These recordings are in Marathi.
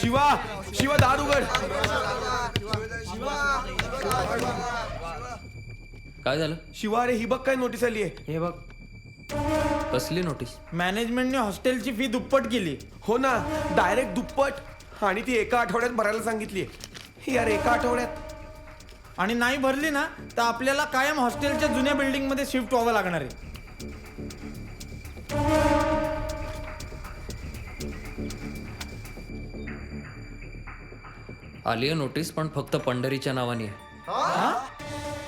शिवा शिवा दार उघड. काय झालं? शिवा अरे ही बघ काय नोटीस आली आहे. हे बघ. कसली नोटीस मॅनेजमेंटने हॉस्टेलची फी दुप्पट केली. हो ना डायरेक्ट दुप्पट. आणि ती एका आठवड्यात भरायला सांगितली यार एका आठवड्यात. आणि नाही भरली ना तर आपल्याला कायम हॉस्टेलच्या जुन्या बिल्डिंगमध्ये शिफ्ट व्हावं लागणार आहे. आली आहे नोटीस पण फक्त पंढरीच्या नावाने आहे.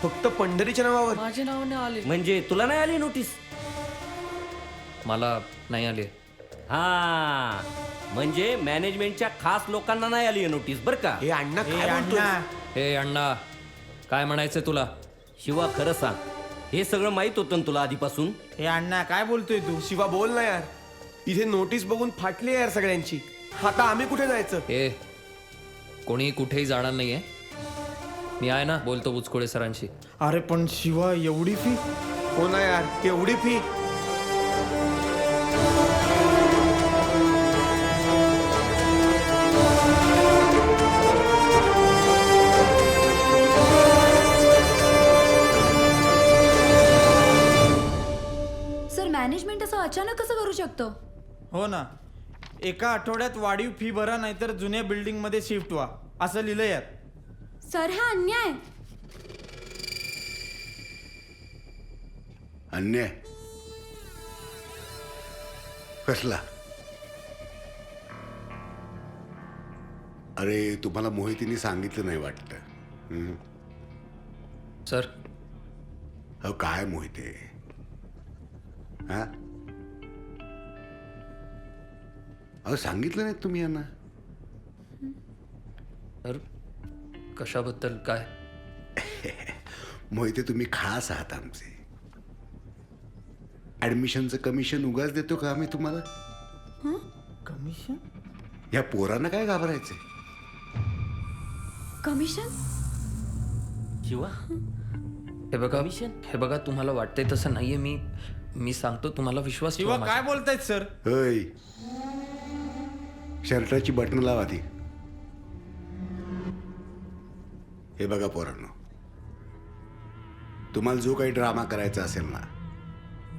फक्त पंढरीच्या नावावर? माझ्या नावाने आली. म्हणजे तुला नाही आली नोटीस मला नाही आली हा. म्हणजे मॅनेजमेंटच्या खास लोकांना नाही आली नोटीस बर का? हे अण्णा हे काय बोलतोय? अण्णा. हे अण्णा काय म्हणायचंय तुला? शिवा खरं सांग. हे सगळं माहीत होतं ना तुला आधीपासून? हे अण्णा काय बोलतोय तू? शिवा बोल ना यार. इथे नोटीस बघून फाटली यार सगळ्यांची. आता आम्ही कुठे जायचं? हे कोणी कुठेही जाणार नाहीये. मी आहे ना बोलतो बुचकुळे सरांशी. अरे पण शिवा एवढी फी हो ना यार केवढी फी सर मॅनेजमेंट असं अचानक कसं करू शकतो? हो ना. एका आठवड्यात वाढीव फी भरा नाहीतर जुन्या बिल्डिंगमध्ये शिफ्ट व्हा. असं लिहिलं यात. सर हा अन्याय. अन्याय? कसला? अरे तुम्हाला मोहितीने सांगितलं नाही वाटतं. हं? सर. अहो काय मोहिते? हा? अहो सांगितलं नाही तुम्ही यांना? तर कशाबद्दल? काय? मोहिते तुम्ही खास आहात आमचे. ऍडमिशनचं कमिशन उगाच देतो का आम्ही तुम्हाला? कमिशन या पोरांना काय घाबरायचंय? कमिशन शिवा हे बघा Commission? हे बघा तुम्हाला वाटतंय तसं नाहीये. मी मी सांगतो तुम्हाला विश्वास ठेवा शिवा काय बोलतायत सर? होय. शर्टाची बटन लावा ती. हे बघा पोरांनो. तुम्हाला जो काही ड्रामा करायचा असेल ना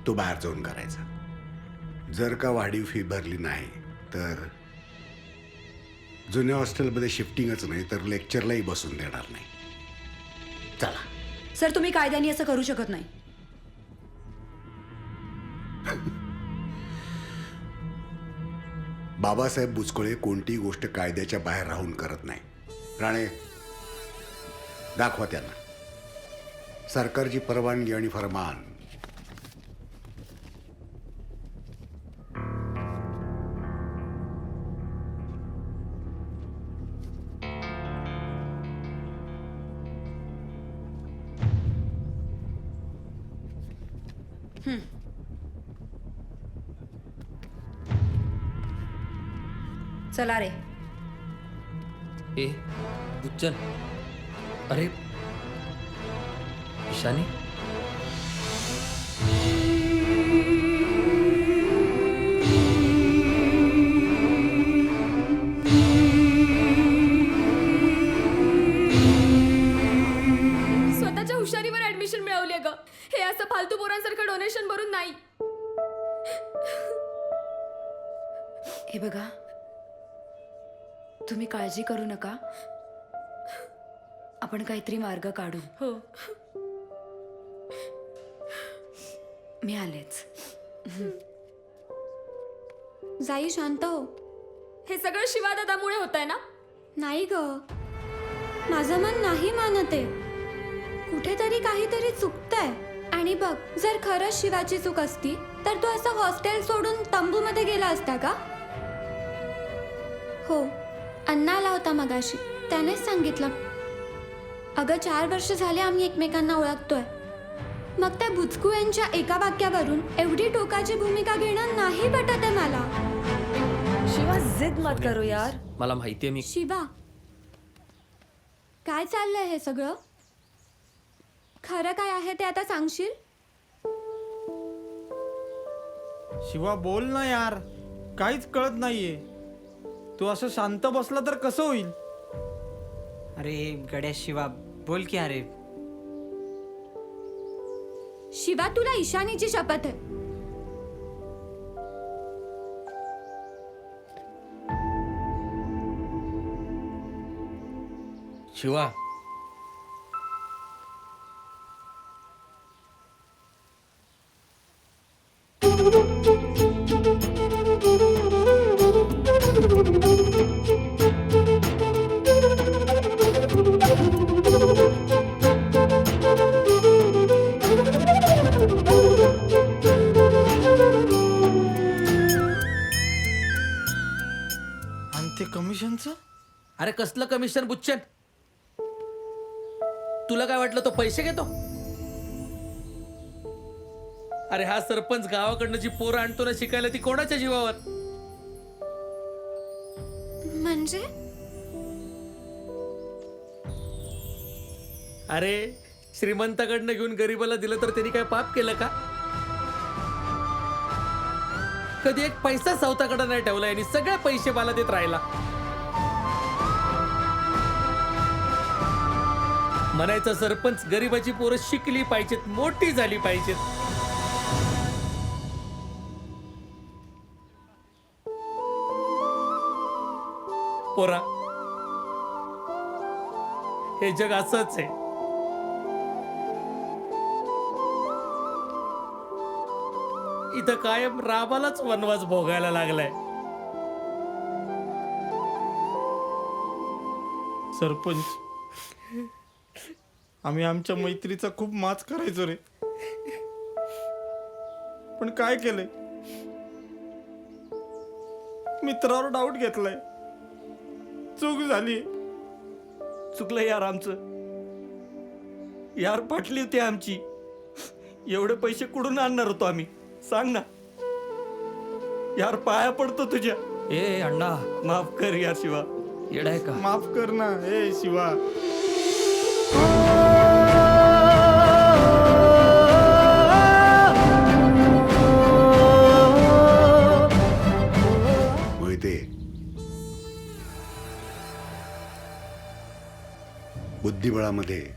तो बाहेर जाऊन करायचा. जर का वाढीव फी भरली नाही तर जुन्या हॉस्टेलमध्ये शिफ्टिंगच नाही तर लेक्चरलाही बसून देणार नाही. चला. सर तुम्ही कायद्याने असं करू शकत नाही. बाबासाहेब बुचकुळे कोणतीही गोष्ट कायद्याच्या बाहेर राहून करत नाही. राणे दाखवा त्यांना. सरकारची परवानगी आणि फरमान. चला रे. ए बुच्चन अरे. ईशानी. स्वतःच्या हुशारीवर ऍडमिशन मिळवली ग. हे असं फालतू पोरांसारखं डोनेशन भरून नाही. हे बघा तुम्ही काळजी करू नका. आपण काहीतरी मार्ग काढू. हो. मी आलेच. जाई शांत हो. हे सगळं शिवादादामुळे होत आहे ना? नाही ग. माझं मन नाही मानत आहे. कुठेतरी काहीतरी चुकतंय. आणि बघ जर खरंच शिवाची चूक असती तर तू असं हॉस्टेल सोडून तंबूमध्ये गेला असता का? हो. अण्णा आला होता मगाशी. त्यानेच सांगितलं. अगं चार वर्ष झाले आम्ही एकमेकांना ओळखतोय. मग त्या बुचकू यांच्या एका वाक्यावरून एवढी टोकाची भूमिका घेणं नाही पटत आहे मला. शिवा जिद मत करो यार. मला माहितीये मी शिवा काय चाललंय हे सगळं? खरं काय आहे ते आता सांगशील? शिवा बोल ना यार. काहीच कळत नाहीये. तू असं शांत बसला तर कसं होईल? अरे गड्या शिवा बोल की अरे. शिवा तुला ईशानीची शपथ आहे. शिवा. अरे कसलं कमिशन बुच्चन? तुला काय वाटलं तो पैसे घेतो? अरे हा सरपंच गावाकडनं जी पोरं आणतो ना शिकायला ती कोणाच्या जीवावर? म्हणजे? अरे श्रीमंताकडनं घेऊन गरीबाला दिलं तर त्यांनी काय पाप केलं का? कधी एक पैसा सावताकडे नाही ठेवला आणि सगळे पैसे मला देत राहिला. म्हणायचं सरपंच गरीबाची पोरं शिकली पाहिजेत मोठी झाली पाहिजेत. पोरा हे जग असंच आहे. इथं कायम रामालाच वनवास भोगायला लागलाय. सरपंच आम्ही आमच्या मैत्रीचा खूप माच करायचो रे. पण काय केलंय? मित्रावर डाऊट घेतलाय. चूक झाली चुकलं यार आमचं. यार पाटली होती आमची. एवढे पैसे कुठून आणणार होतो आम्ही? सांग ना. यार पाया पडतो तुझ्या. ए अण्णा. माफ कर यार शिवा. येडाय का? माफ कर ना. हे शिवा. बुद्धिबळामध्ये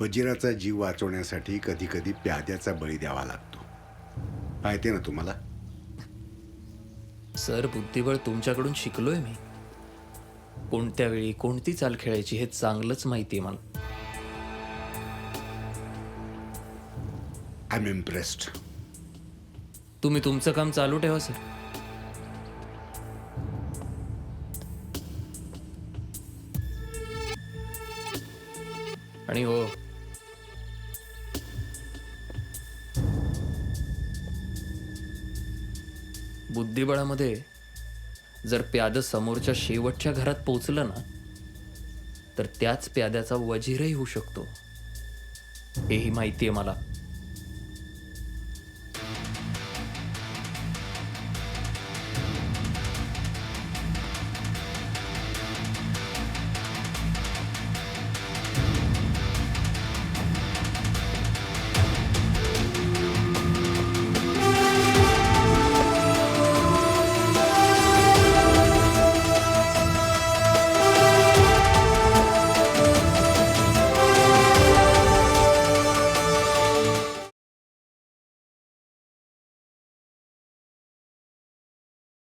वजिराचा जीव वाचवण्यासाठी कधी कधी प्याद्याचा बळी द्यावा लागतो. माहिती ना तुम्हाला? सर बुद्धिबळ तुमच्याकडून शिकलोय मी. कोणत्या वेळी कोणती चाल खेळायची हे चांगलंच माहिती आहे मला. आय एम इम्प्रेस्ड तुम्ही तुमचं काम चालू ठेवा सर. आणि हो. बुद्धिबळामध्ये जर प्याद समोरच्या शेवटच्या घरात पोचलं ना तर त्याच प्याद्याचा वजीरही होऊ शकतो. हेही माहिती आहे मला.